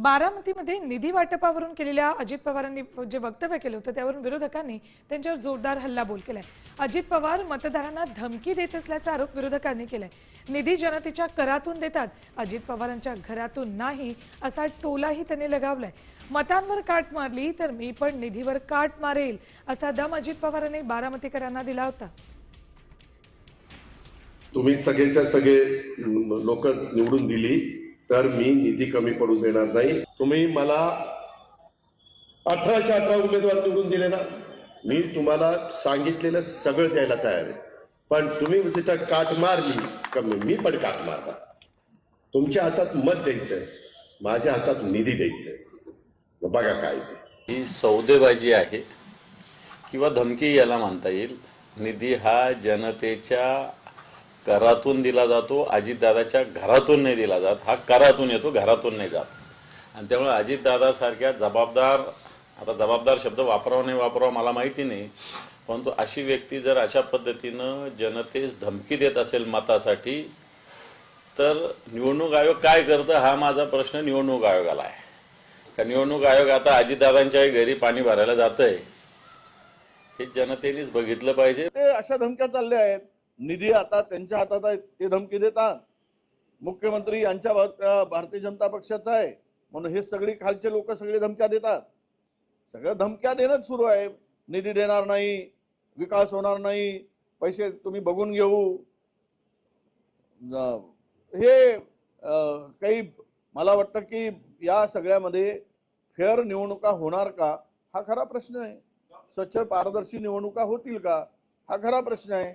बारामतीमध्ये निधी वाटपावरून केलेल्या अजित पवारांनी जे वक्तव्य केलं होतं त्यावरून विरोधकांनी त्यांच्यावर जोरदार हल्लाबोल केलाय. अजित पवार मतदारांना धमकी देत असल्याचा आरोप विरोधकांनी केलाय. निधी जनतेच्या करातून देतात अजित पवारांच्या घरातून नाही असा टोलाही त्यांनी लगावलाय. मतांवर काट मारली तर मी पण निधीवर काट मारेल असा दम अजित पवारांनी बारामतीकरांना दिला होता. तुम्ही सगळेच्या सगळे लोक निवडून दिली. तर मी निधी कमी पडू देणार नाही. तुम्ही मला अठराच्या अठरा उमेदवार निवडून दिले ना? मी तुम्हाला सांगितलेलं सगळं द्यायला तयार आहे. पण तुम्ही तिथं काट मारली कमी मी पण काट मारणार. तुमच्या हातात मत द्यायचंय माझ्या हातात निधी द्यायचंय. बघा काय ते. ही सौदेबाजी आहे किंवा धमकी याला म्हणता येईल. निधी हा जनतेच्या करातून दिला जातो अजितदादाच्या घरातून नाही दिला जात. हा करातून येतो घरातून नाही जात. आणि त्यामुळे अजितदादासारख्या जबाबदार आता जबाबदार शब्द वापरावा नाही वापरावा मला माहिती नाही परंतु अशी व्यक्ती जर अशा पद्धतीनं जनतेस धमकी देत असेल मतासाठी तर निवडणूक आयोग काय करतं हा माझा प्रश्न निवडणूक आयोगाला आहे. का निवडणूक आयोग आता अजितदादांच्याही घरी पाणी भरायला जात आहे हे जनतेनेच बघितलं पाहिजे. ते अशा धमक्या चालल्या आहेत. निधी आता त्यांच्या हातात आहे ते धमकी देतात. मुख्यमंत्री यांच्या भारतीय जनता पक्षाचा आहे. म्हणून हे सगळी खालचे लोक सगळे धमक्या देतात. सगळ्या धमक्या देणंच सुरू आहे. निधी देणार नाही विकास होणार नाही पैसे तुम्ही बघून घेऊ. हे काही मला वाटतं की या सगळ्यामध्ये फेअर निवडणुका होणार का हा खरा प्रश्न आहे. स्वच्छ पारदर्शी निवडणुका होतील का हा खरा प्रश्न आहे.